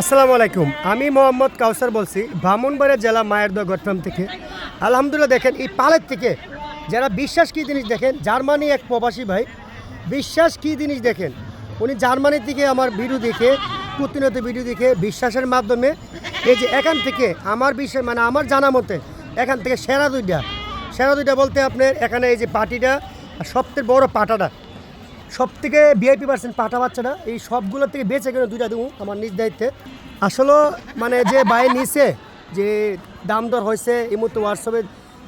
আসসালামু আলাইকুম। আমি মোহাম্মদ কাউসার বলছি ব্রাহ্মণবাড়িয়া জেলা মায়ের দোয়া থেকে। আলহামদুলিল্লাহ দেখেন, এই পালের থেকে যারা বিশ্বাস কী জিনিস দেখেন, জার্মানি এক প্রবাসী ভাই, বিশ্বাস কী জিনিস দেখেন? উনি জার্মানি থেকে আমার ভিডিও দেখে, প্রতিনিয়ত ভিডিও দেখে বিশ্বাসের মাধ্যমে এই যে এখান থেকে আমার বিষয় মানে আমার জানা মতে, এখান থেকে সেরা দুইটা। সেরা দুইটা বলতে আপনার এখানে এই যে পাটিটা সবথেকে বড় পাটাটা। সব থেকে ভিআইপি পার্সেন্ট পাঠা বাচ্চাটা এই সবগুলোর থেকে বেঁচে গেলে দুইটা দেবো আমার নিজ দায়িত্বে। আসলে মানে যে বাই নিছে, যে দাম দর হয়েছে, এই মুহূর্তে হোয়াটসঅ্যাপে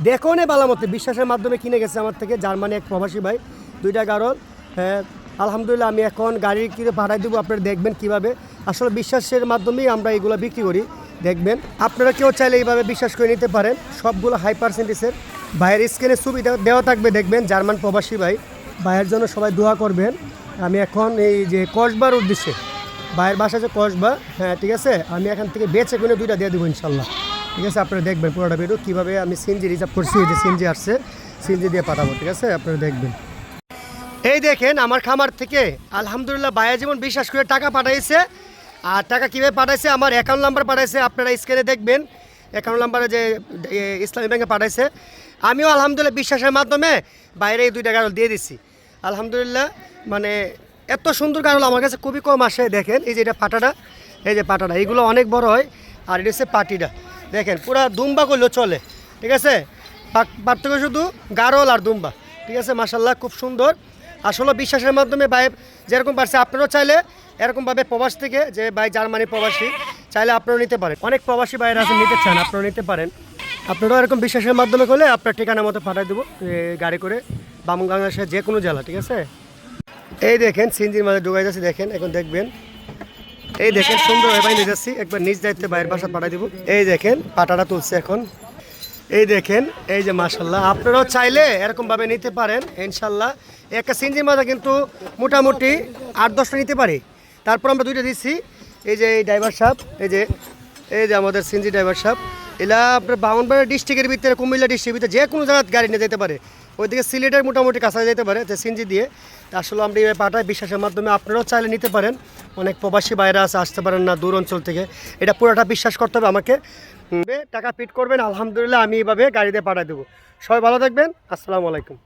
দেখো নে বালা মতে বিশ্বাসের মাধ্যমে কিনে গেছে আমার থেকে, জার্মানি এক প্রবাসী ভাই, দুইটা কারণ হ্যাঁ আলহামদুলিল্লাহ আমি এখন গাড়ি কিনে পাঠাই দেবো, আপনারা দেখবেন কীভাবে। আসলে বিশ্বাসের মাধ্যমেই আমরা এগুলো বিক্রি করি, দেখবেন। আপনারা কেউ চাইলে এইভাবে বিশ্বাস করে নিতে পারেন, সবগুলো হাই পার্সেন্টেজের বাইরের স্ক্রিনে সুবিধা দেওয়া থাকবে, দেখবেন, জার্মান প্রবাসী ভাই। ভাইয়ের জন্য সবাই দোয়া করবেন। আমি এখন এই যে কসবার উদ্দেশ্যে, ভাইয়ের বাসা যে কসবা হ্যাঁ ঠিক আছে? আমি এখান থেকে বেচে কিনে দুইটা দিয়ে দেবো ইনশাল্লাহ। ঠিক আছে? আপনারা দেখবেন পুরোটা ভিডিও কীভাবে আমি সিনজি রিজার্ভ করছি যে সিনজি আসছে সিনজি দিয়ে পাঠাবো, ঠিক আছে? আপনারা দেখবেন। এই দেখেন, আমার খামার থেকে আলহামদুলিল্লাহ ভাইয়া যেমন বিশ্বাস করে টাকা পাঠাইছে, আর টাকা কীভাবে পাঠাইছে, আমার অ্যাকাউন্ট নাম্বার পাঠাইছে, আপনারা স্ক্রিনে দেখবেন। অ্যাকাউন্ট নাম্বারে যে ইসলামী ব্যাংকে পাঠাইছে। আমিও আলহামদুলিল্লাহ বিশ্বাসের মাধ্যমে বাইরে এই দুইটা গাড়ল দিয়ে দিছি। আলহামদুলিল্লাহ মানে এত সুন্দর গাড়ল আমার কাছে খুবই কম আসে, দেখেন, এই যে এটা পাটাটা, এই যে পাটাটা, এইগুলো অনেক বড় হয়, আর এটা হচ্ছে পাটিটা। দেখেন, পুরা দুম্বা করলেও চলে, ঠিক আছে? পার্থক্য শুধু গারল আর দুম্বা, ঠিক আছে? মাসাল্লাহ খুব সুন্দর। আসলে বিশ্বাসের মাধ্যমে ভাই যেরকম পারছে, আপনারাও চাইলে এরকমভাবে প্রবাস থেকে, যে ভাই জার্মানি প্রবাসী চাইলে আপনারাও নিতে পারেন। অনেক প্রবাসী বাইরে আছে, নিতে চান, আপনারাও নিতে পারেন। আপনারাও এরকম বিশ্বাসের মাধ্যমে করলে আপনার ঠিকানা মতো পাঠিয়ে দেবো গাড়ি করে বামুগঙ্গাসের যে কোনো জেলা, ঠিক আছে? এই দেখেন সিনজির মাঝে ডুবাই যাচ্ছে, দেখেন, এখন দেখবেন। এই দেখেন, সুন্দর ভাই নিয়ে যাচ্ছি, একবার নিজ দায়িত্বে বাইরের বাসা পাঠিয়ে দিব। এই দেখেন, পাটাটা তুলছে এখন। এই দেখেন, এই যে মাসাল্লাহ আপনারাও চাইলে এরকমভাবে নিতে পারেন ইনশাল্লাহ একটা সিনজি মাথা কিন্তু মোটামুটি আট দশটা নিতে পারি। তারপর আমরা দুইটা দিচ্ছি। এই যে এই ড্রাইভার সাহেব এই যে এই যে আমাদের সিনজি ড্রাইভার সাহেব এলা আপনার বামনবাড়ি ডিস্ট্রিক্টের ভিতরে, কুমিল্লা ডিস্ট্রিক্টের ভিতরে যে কোনো জায়গায় গাড়ি নিয়ে যেতে পারে। ওইদিকে সিলেটের মোটামুটি কাছাকাছি যেতে পারে, যে সিনজি দিয়ে। আসলে আমরা এই পাঠাই বিশ্বাসের মাধ্যমে আপনারাও চাইলে নিতে পারেন। অনেক প্রবাসী বাইরে আছে, আসতে পারেন না দূর অঞ্চল থেকে। এটা পুরোটা বিশ্বাস করতে হবে আমাকে। টাকা পিট করবেন, আলহামদুলিল্লাহ আমি এইভাবে গাড়িতে পাঠিয়ে দেবো। সবাই ভালো থাকবেন, আসসালামু আলাইকুম।